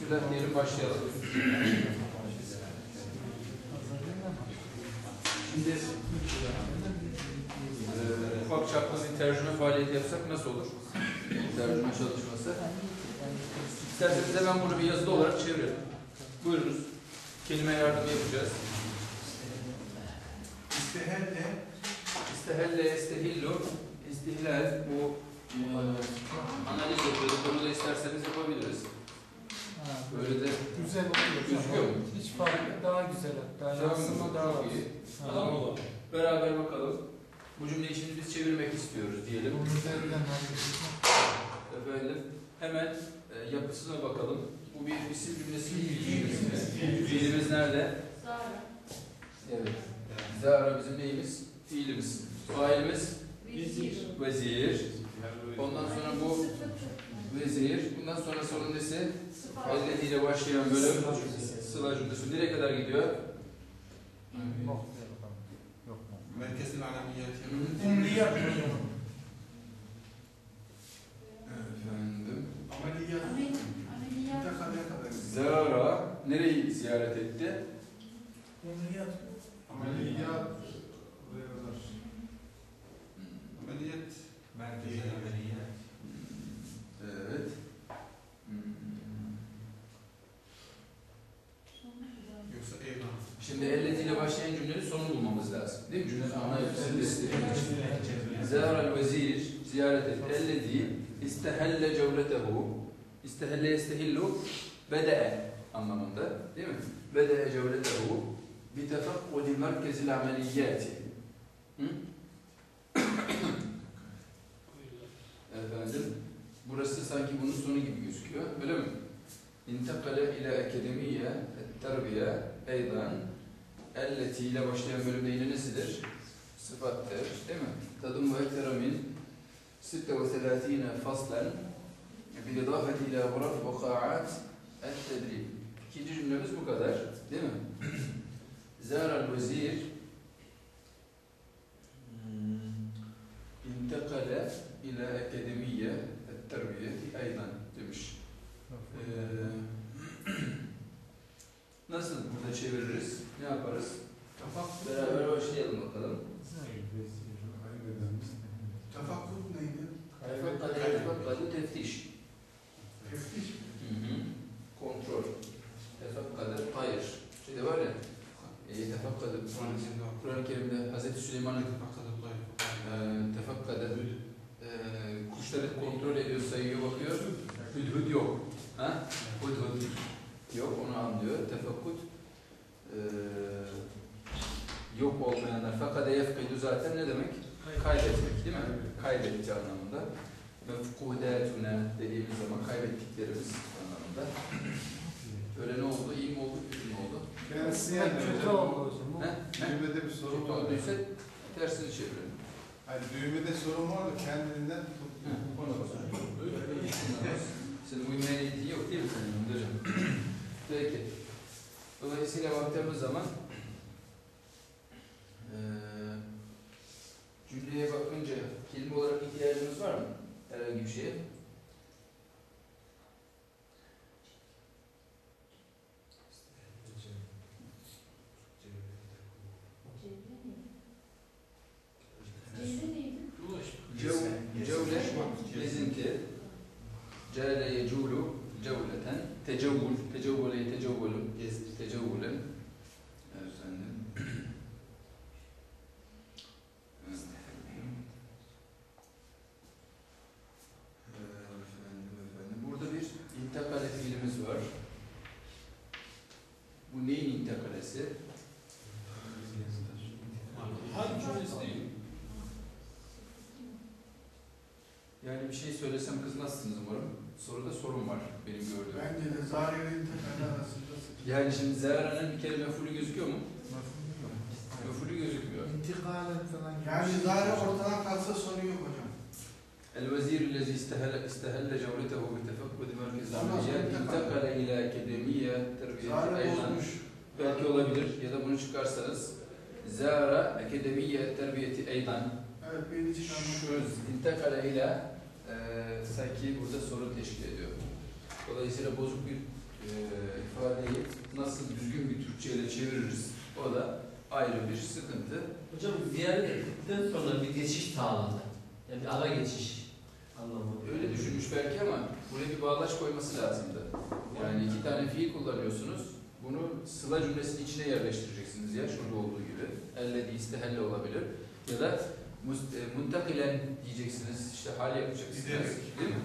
Bismillah diyelim başlayalım. Şimdi eee, ufak çaplı bir tercüme faaliyeti yapsak nasıl olur? Tercüme çalışması. İsterseniz hemen bunu bir yazılı olarak çevirelim. Buyurunuz. Kelime yardımı yapacağız. İstihelle İstehelle, istehillu, istihlal bu eee, analiz yapıyoruz. Bunu da isterseniz yapabiliriz. Ha, Böyle de Güzel oluyor. Gözüküyor mu? Hiç fark yok. Daha güzel hatta. Yansıma daha var. Tamam. Beraber bakalım. Bu cümleyi şimdi biz çevirmek istiyoruz diyelim. Bunun üzerinden. Efendim hemen e, yapısına bakalım. Bu bir isim cümlesi fiilimiz mi? Fiilimiz nerede? Zara. Evet. Zara bizim neyimiz? Fiilimiz. Failimiz Vizir. vezir. Ondan sonra bu vezir. Bundan sonra sonun nesi? Sıfat. Elleriyle başlayan bölüm sıla cümlesi. Nereye kadar gidiyor? Yok. Yok. merkezin alamiyeti. Umliyat. Efendim. Ameliyat. Amel- Ameliyat. Zara nereyi ziyaret etti? Umliyat. Ameliyat. Buraya kadar. Ameliyat. Merkezi ameliyat. Evet. Hmm. Yoksa evlan. Şimdi elletiyle sonunu bulmamız lazım. Değil mi? Cümlenin ana yapısını istediğimiz için. Zâral vezir ziyaret et. Ellezi istehelle cevletehu. İstehelle yestehillu bede'e anlamında. Değil mi? Bede'e cevletehu bitefakkudi merkezil ameliyati. Hı? Efendim, burası sanki bunun sonu gibi gözüküyor. Öyle mi? İntekale ile akademiye terbiye eydan elleti ile başlayan bölümde yine nesidir? Sıfattır. Değil mi? Tadum ve teramin sitte ve selatine faslen bil idafeti ila guraf vukaat et tedrib. İkinci cümlemiz bu kadar. Değil mi? Zâral vezir zaten ne demek? Kaybetmek değil mi? Kaybetti anlamında. Mefkudatuna dediğimiz zaman kaybettiklerimiz anlamında. Öyle ne oldu? İyi mi oldu? Kötü mü oldu? Yani kötü oldu hocam. Düğmede bir sorun Kötü var. olduysa tersini çevirelim. Hani düğmede sorun var da kendiliğinden Hı, ona bakalım. Senin uymaya niyetin yok değil mi senin hocam? Peki. Dolayısıyla baktığımız zaman eee cümleye bakınca kelime olarak ihtiyacımız var mı? Herhangi bir şeye. Cevri neydi? Cev, cevle, gezinti. Cale yeculu cevleten. Tecevvül, tecevvüle yetecevvülü, gez, tecevvülen. Efendim. Efendim, efendim. Burada bir intakale fiilimiz var. Bu neyin intakalesi? Hal cümlesi değil. Yani bir şey söylesem kızmazsınız umarım. Soruda sorun var benim gördüğüm. Bence de zahirin tekalli arasında sıkıntı. Yani şimdi Zehra'nın bir kere mefulü gözüküyor mu? Mefulü gözükmüyor. İntikalen falan gibi. Yani zahir ortadan kalksa sorun yok hocam. الوزير الذي استهل استهل جولته بتفقد مركز Tamam, العمليات sonra انتقل إلى أكاديمية تربية Zahir أيضا bozmuş. belki olabilir ya da bunu çıkarsanız زار أكاديمية تربية أيضا Evet beni çıkarmak. şu intakale ile e, sanki burada sorun teşkil ediyor. Dolayısıyla bozuk bir e, ifadeyi nasıl düzgün bir Türkçe ile çeviririz o da ayrı bir sıkıntı. Hocam ziyaret ettikten sonra bir geçiş sağlandı. Yani bir ara geçiş anlamında. Öyle düşünmüş belki ama buraya bir bağlaç koyması lazımdı. Yani iki tane fiil kullanıyorsunuz. Bunu sıla cümlesinin içine yerleştireceksiniz ya şurada olduğu gibi. Elle istehelle olabilir. Ya da muntakilen diyeceksiniz. işte hal yapacaksınız. Giderek. Değil mi?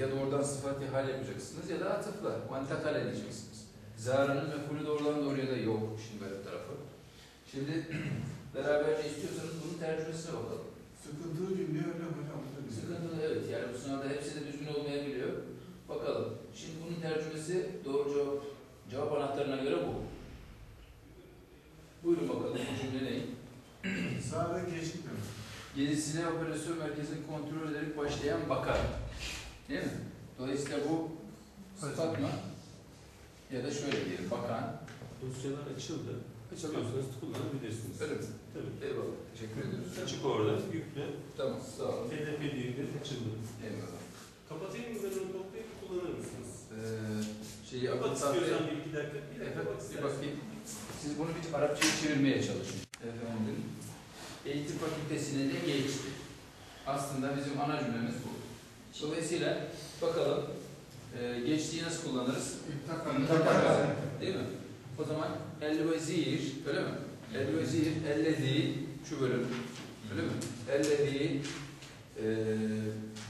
Ya- da oradan sıfatı hal yapacaksınız ya da atıfla. Vantakale diyeceksiniz. Zara'nın mefulü doğrudan doğruya da yok şimdi böyle tarafı. Şimdi beraberce istiyorsanız bunun tercümesine bakalım. Sıkıntılı cümle öyle hocam. Sıkıntılı evet yani bu sınavda hepsi de düzgün olmayabiliyor. Bakalım. Şimdi bunun tercümesi doğru cevap, cevap anahtarına göre bu. Buyurun bakalım bu cümle ne? Sağda geçmiyor. Gezisine operasyon merkezini kontrol ederek başlayan bakar. Değil mi? Dolayısıyla bu sıfat mı? Ya da şöyle diyelim bakan. Dosyalar açıldı. Açamıyorsanız kullanabilirsiniz. Öyle mi? Tabii. Eyvallah. Teşekkür ediyoruz. Açık orada, yükle. Tamam sağ olun. TDP değildir, açıldı. Eyvallah. Kapatayım mı ben onu toplayıp kullanır mısınız? Ee, şeyi Kapat istiyorsan bir iki dakika. Bir dakika bir bakayım. Siz bunu bir Arapçaya çevirmeye çalışın. Efendim. Eğitim fakültesine de geçti. Aslında bizim ana cümlemiz bu. Dolayısıyla bakalım e, geçtiği nasıl kullanırız? İntakal. Değil mi? O zaman el vezir, öyle mi? El vezir, ellezi, şu bölüm, öyle mi? Ellezi e,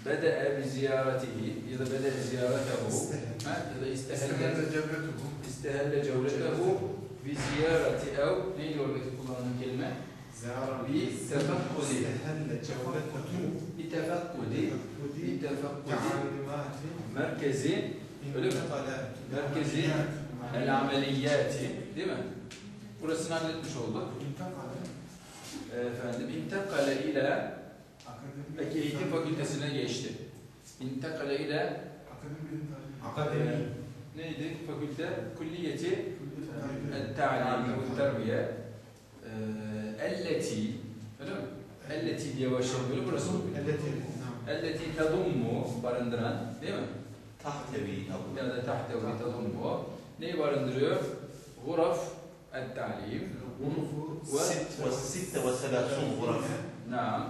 bede'e bi ziyaretihi ya da bede'e ziyaretehu ya da istehelle cebretuhu. İstehelle cevletehu bi ziyareti ev neydi oradaki kullanılan kelime? Bi tefakkudi bi tefakkudi bi tefakkudi merkezi öyle mi? Merkezi el ameliyati değil mi? Burasını halletmiş olduk. Efendim intakale ile Peki eğitim fakültesine geçti. İntakale ile Akademi. neydi fakülte? Kulliyeti التعليم والتربية آه، التي öyle mi? Elleti diye başlayan bölüm burası mı? Elleti tadummu barındıran değil mi? تحتوي أو Ya da tahtevi tadummu neyi barındırıyor? Guraf el-ta'lim ست والستة وثلاثون غرفة Naam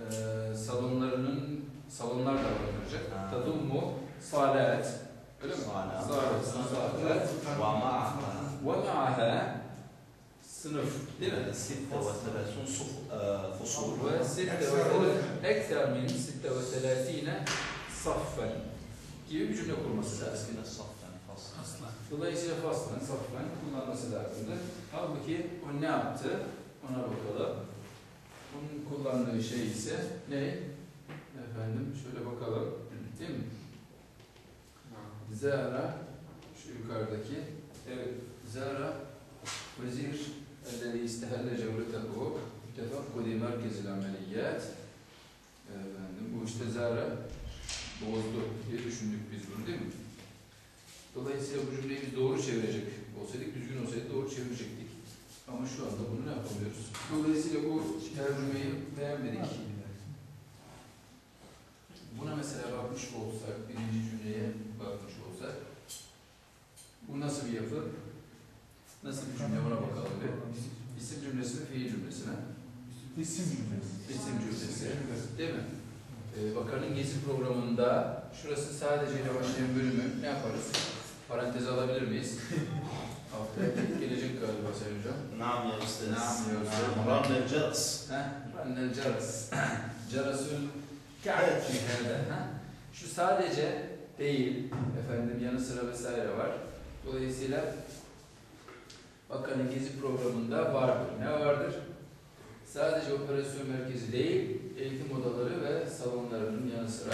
Ee, salonlarının salonlar da barındıracak. Ha. Tadummu salat öyle mi? صالات Salat, salat ومعها ve ma'aha sınıf değil mi? ستة وثلاثون صف- آه، فصول وستة أكثر من 36 صفا gibi bir cümle kurması lazım. أسئلة صفا فصل Dolayısıyla faslan, saflan kullanması lazımdı. Halbuki o ne yaptı? Ona bakalım. Onun kullandığı şey ise ne? Efendim şöyle bakalım. Değil mi? Zara şu yukarıdaki evet Zara vezir ellezî istehelle cevretehu tefakkudi merkezil ameliyat efendim bu işte Zara bozdu diye düşündük biz bunu değil mi? Dolayısıyla bu cümleyi biz doğru çevirecek olsaydık, düzgün olsaydı doğru çevirecektik. Ama şu anda bunu yapamıyoruz? Dolayısıyla bu tercümeyi beğenmedik. Buna mesela bakmış olsak, birinci cümleye bakmış olsak, bu nasıl bir yapı? Nasıl bir cümle Evet. İsim cümlesi mi, fiil cümlesi? İsim cümlesi. İsim cümlesi. Değil mi? Ee, bakanın gezi programında şurası sadece ile başlayan bölümü ne yaparız? Parantez alabilir miyiz? Haftaya gelecek galiba Sayın Hocam. Ne yapıyoruz? Ne yapıyoruz? Rannel Caras. Rannel Caras. Carasül Ka'at Şu sadece değil, efendim yanı sıra vesaire var. Dolayısıyla Bakanın gezi programında vardır. Ne vardır? Sadece operasyon merkezi değil, eğitim odaları ve salonlarının yanı sıra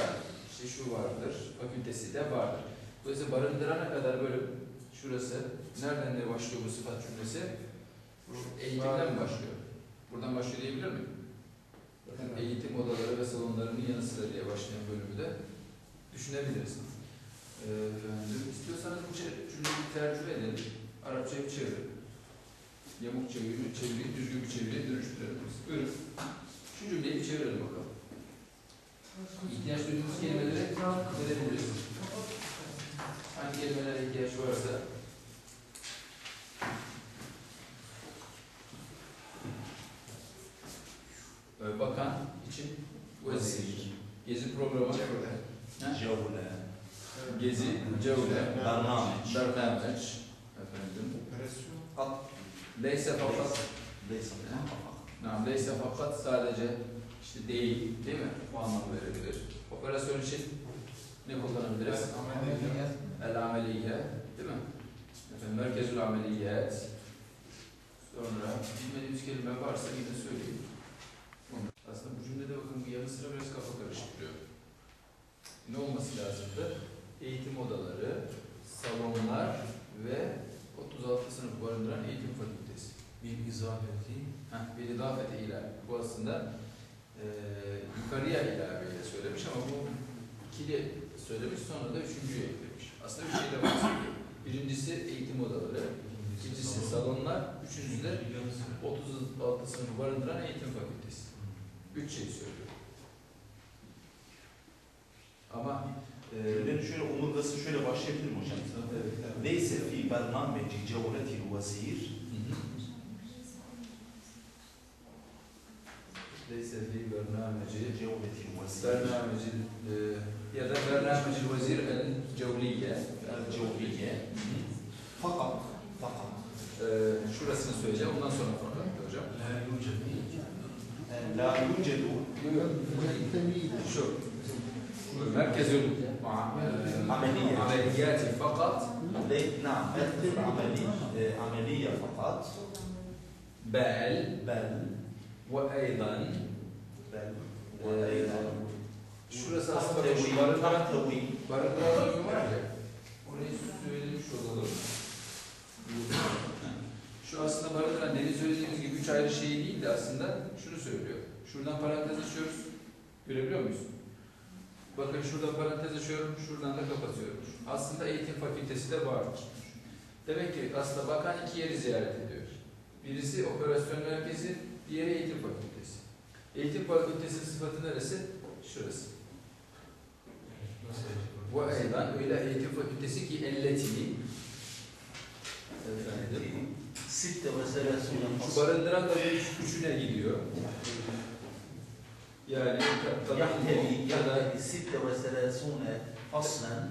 işte şu vardır, fakültesi de vardır. Dolayısıyla barındırana kadar bölüm, şurası, nereden de başlıyor bu sıfat cümlesi? Bu eğitimden mi başlıyor? Buradan başlıyor diyebilir miyim? Bakın eğitim odaları ve salonlarının yanı sıra diye başlayan bölümü de düşünebiliriz. Ee, efendim, istiyorsanız bu çe- cümleyi tercüme edelim. Arapçaya çevirin yamuk çeviri, çeviri, düzgün bir çeviriye dönüştürebiliriz. Buyurun. Şu cümleyi bir çevirelim bakalım. İhtiyaç duyduğumuz kelimelere verebiliriz. Hangi kelimelere ihtiyaç varsa ee, bakan için vazir. Gezi programı. Cevle. Gezi, cevle. Bernameç. Bernameç. Leyse fakat. Leyse fakat. Nam leyse fakat sadece işte değil, değil mi? Bu anlam verebilir. Operasyon için ne kullanabiliriz? El ameliye, değil mi? Efendim, merkezül ameliyet. Sonra bilmediğimiz kelime varsa yine söyleyeyim. Aslında bu cümlede bakın bu yanı sıra biraz kafa karıştırıyor. Ne olması lazımdı? Eğitim odaları, salonlar ve 36 sınıf barındıran eğitim fakülteleri bir izafeti heh, bir idafeti ila bu aslında e, yukarıya ilaveyle söylemiş ama bu ikili söylemiş sonra da üçüncüye eklemiş. Aslında bir şeyle bahsediyor. Birincisi eğitim odaları, ikincisi salonlar, üçüncüsü de 36 sınıfı barındıran eğitim fakültesi. Üç şey söylüyor. Ama e, Cümlenin şöyle omurgası şöyle başlayabilir mi hocam? Evet. Neyse fi bernamme cice uleti vazir ليس في برنامج جولتي الوزير برنامج آه، يضع برنامج الوزير الجولية. الجولية. فقط فقط. آه، شو رسم السويجة وما صنع فقط لا يوجد. لا يوجد. شو مركز عملية آه، عمليات فقط. نعم عملية عملية فقط. بل بل. e, وأيضا şurası aslında تحتوي şu barındıran تحتوي barındıran bölümü var ya orayı söylemiş olalım. Şu aslında barındıran demin söylediğimiz gibi üç ayrı şey değil de aslında şunu söylüyor. Şuradan parantez açıyoruz. Görebiliyor muyuz? Bakın şuradan parantez açıyorum, şuradan da kapatıyorum. Aslında eğitim fakültesi de vardır. Demek ki aslında bakan iki yeri ziyaret ediyor. Birisi operasyon merkezi, Diğeri eğitim fakültesi. Eğitim fakültesi sıfatı neresi? Şurası. Bu aydan öyle eğitim fakültesi ki elleti. Efendim. Sitte mesela Şu barındıran da üç, üçüne gidiyor. Yani yahdevi ya da sitte mesela aslen.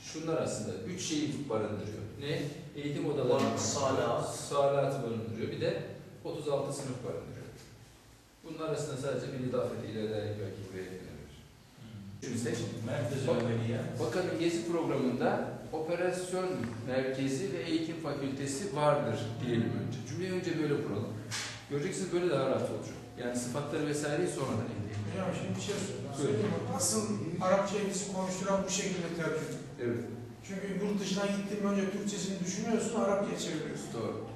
Şunlar aslında üç şeyi barındırıyor. Ne? Eğitim odaları. Salat. Salat barındırıyor. Bir de 36 sınıf barındırıyor. Bunlar arasında sadece bir idafeti ile ederek belki Bak- ameliye. Bakanın gezi programında operasyon merkezi ve eğitim fakültesi vardır diyelim önce. Cümleyi önce böyle kuralım. Göreceksiniz böyle daha rahat olacak. Yani sıfatları vesaireyi sonradan ekleyin. Hocam şimdi bir şey söyleyeyim. Asıl Arapçayı bizi konuşturan bu şekilde tercüme. Evet. Çünkü yurt dışına gittiğin önce Türkçesini düşünüyorsun, Arapçaya çeviriyorsun. Doğru.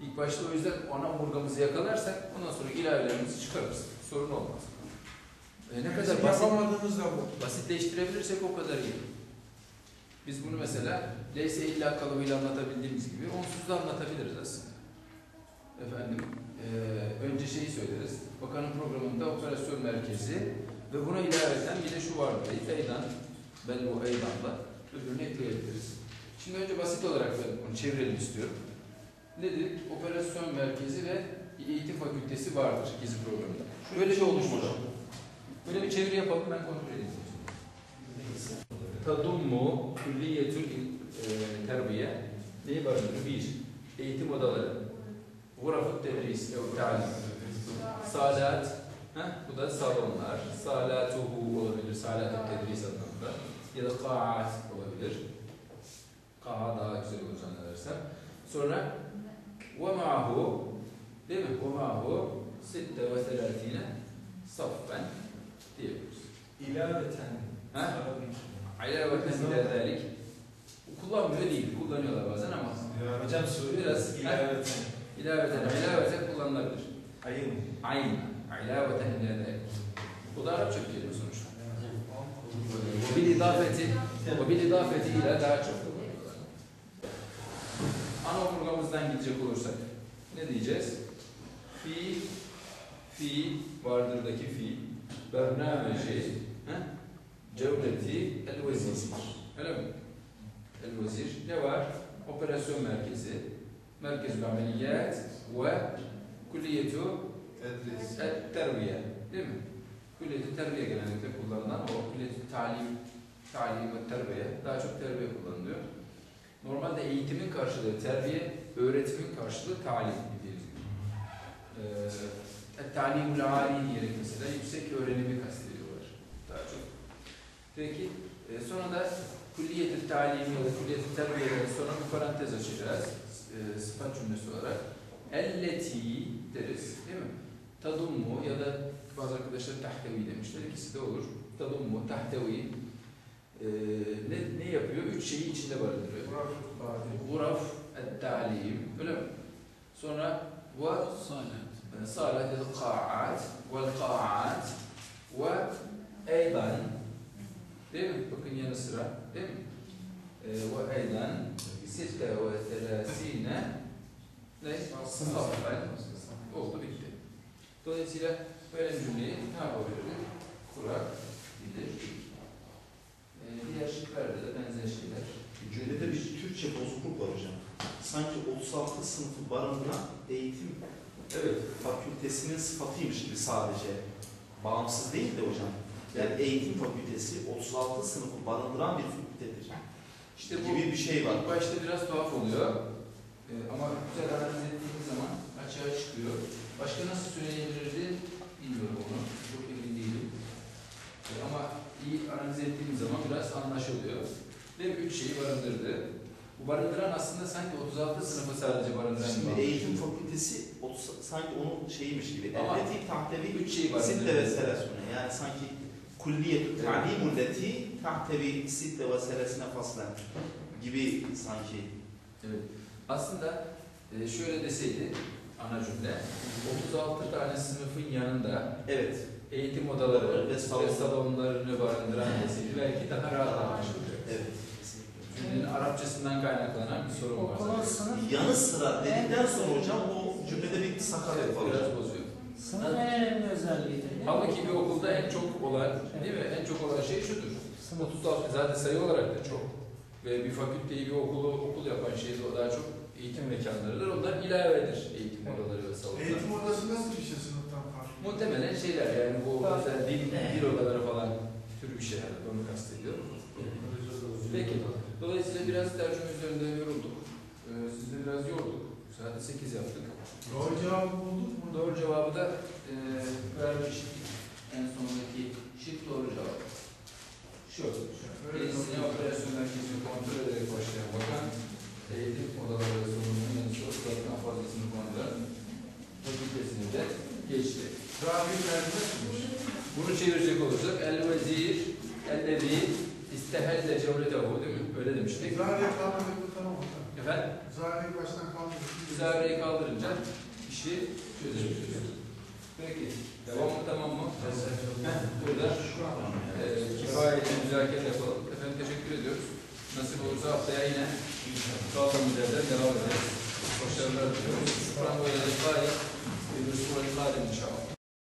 İlk başta o yüzden ana omurgamızı yakalarsak ondan sonra ilavelerimizi çıkarırız. Sorun olmaz. E ne kadar basit, yapamadığımız da bu. basitleştirebilirsek o kadar iyi. Biz bunu mesela leyse illa kalıbıyla anlatabildiğimiz gibi onsuz da anlatabiliriz aslında. Efendim, eee, önce şeyi söyleriz. Bakanın programında operasyon merkezi ve buna ilaveten bir de şu vardı. Eydan, ben bu eydanla öbürünü ekleyebiliriz. Şimdi önce basit olarak ben bunu çevirelim istiyorum. Nedir? Operasyon merkezi ve eğitim fakültesi vardır gezi programında. Böyle bir oluşmuş. Böyle bir çeviri yapalım ben kontrol edeyim. Tadummu külliyetül e, terbiye neyi barındırır? Bir, eğitim odaları. Gurafut tedris, talim. Salat, heh, bu da salonlar. Salatuhu olabilir, salat tedris anlamında. Ya da kaat olabilir. Kaa daha güzel olur zannedersem. Sonra ve ma'hu değil mi? Ve ma'hu sitte ve selatine saffen diyebiliriz. İlaveten. Ha? Alaveten ila zalik. Kullanmıyor değil, kullanıyorlar bazen ama Ya hocam soruyor. Biraz- İlaveten. ilaveten, ilaveten kullanılabilir. أيوه Ayn, ilaveten ila zalik. Bu da Arapça bir kelime sonuçta. Ve bil idafeti, ve bil idafeti ile daha çok kullanıyorlar. Ana omurgamızdan gidecek olursak ne diyeceğiz? Fi, fi, vardırdaki fi, bernameci, he? cevleti el vezir. Öyle mi? El vezir. Ne var? Operasyon merkezi. Merkezül ameliyat ve kulliyetu Tedris. et terbiye. Değil mi? Kulliyeti terbiye genellikle kullanılan o kulliyeti talim, talim ve terbiye. Daha çok terbiye kullanılıyor. Normalde eğitimin karşılığı terbiye, öğretimin karşılığı talim bildiğiniz gibi. Ee, talimul ali diyerek mesela yüksek öğrenimi kastediyorlar daha çok. Peki e, sonra da kulliyeti talim ya da kulliyeti terbiyeden sonra bir parantez açacağız. E, sıfat cümlesi olarak. Elleti deriz değil mi? Tadummu ya da bazı arkadaşlar tahtevi demişler. İkisi de olur. Tadummu, tahtevi e, şeyi içinde barındırıyor. Guraf, et-talim, öyle mi? Sonra ve صالة القاعات والقاعات وأيضا değil mi? Bakın yanı sıra değil mi? Ve eydan sitte ve telasine ne? Saffen oldu bitti. Dolayısıyla böyle cümleyi ne yapabiliriz? Kurabilir. Ee, diğer şıklarda da benzer şeyler. Cümlede bir Türkçe bozukluk var hocam. Sanki 36 sınıfı barındıran eğitim Evet. fakültesinin sıfatıymış gibi sadece. Bağımsız değil de hocam. Yani eğitim fakültesi 36 sınıfı barındıran bir fakültedir. İşte bu gibi bir şey var. İlk başta biraz tuhaf oluyor. Ee, ama güzel analiz ettiğimiz zaman açığa çıkıyor. Başka nasıl söyleyebilirdi bilmiyorum onu. Çok emin değilim. Ee, ama iyi analiz ettiğimiz zaman biraz anlaşılıyor. Ve üç şeyi barındırdı. Bu barındıran aslında sanki 36 sınıfı sadece barındıran Şimdi gibi eğitim fakültesi o- sanki onun şeyiymiş gibi. Elleti tahtevi Üç şeyi ve barındırıyor. selesune. Yani sanki kulliyetü ta'limul leti tahtevi sitte ve selesine faslen gibi sanki. Evet. Aslında e, şöyle deseydi ana cümle 36 tane sınıfın yanında Evet. Eğitim odaları Ve ve salon. salonlarını barındıran deseydi belki daha rahat anlaşılacak. Evet. Cümlenin Arapçasından kaynaklanan bir sorun var. Yanı sıra dedikten sonra hocam o cümlede bir sakarlık Evet, var biraz bozuyor. sınıf en önemli özelliğidir. değil mi? Halbuki bir okulda en çok olan, değil mi? En çok olan şey şudur. Sınıf. 36 zaten sayı olarak da çok. Ve bir fakülteyi, bir okulu okul yapan şey de daha çok eğitim mekanlarıdır. Onlar ilavedir eğitim odaları ve salonlar. Eğitim odası nasıl bir şey? Muhtemelen şeyler yani bu mesela dil, dil odaları falan tür bir şey herhalde onu kastediyorum. Peki. Dolayısıyla biraz tercüme üzerinde yorulduk. Ee, sizi de biraz yorduk. Saat 8 yaptık. Doğru cevabı bulduk mu? Doğru cevabı da e, vermiştik. En sondaki şık doğru cevap. Şu. Kendisine operasyon merkezini kontrol ederek başlayan bakan, eğitim odaları ve sorumluluğun yanı sıra fazlasını kullanan fakültesini de geçti. Rahil vermez Bunu çevirecek olursak el vezir ellezi istehelle cevletehu değil mi? Öyle demiştik. Zareyi kaldırdık mı tamam mı? Efendim? Zareyi baştan kaldırdık. Zareyi kaldırınca işi çözeriz. Peki. Devam mı tamam mı? Heh, Burada e, kifayetli müzakere yapalım. Efendim teşekkür ediyoruz. Nasip olursa haftaya yine kaldığımız yerden devam ederiz. Başarılar diliyoruz. Şükran ve liqa'ya. Bir Resulü inşallah.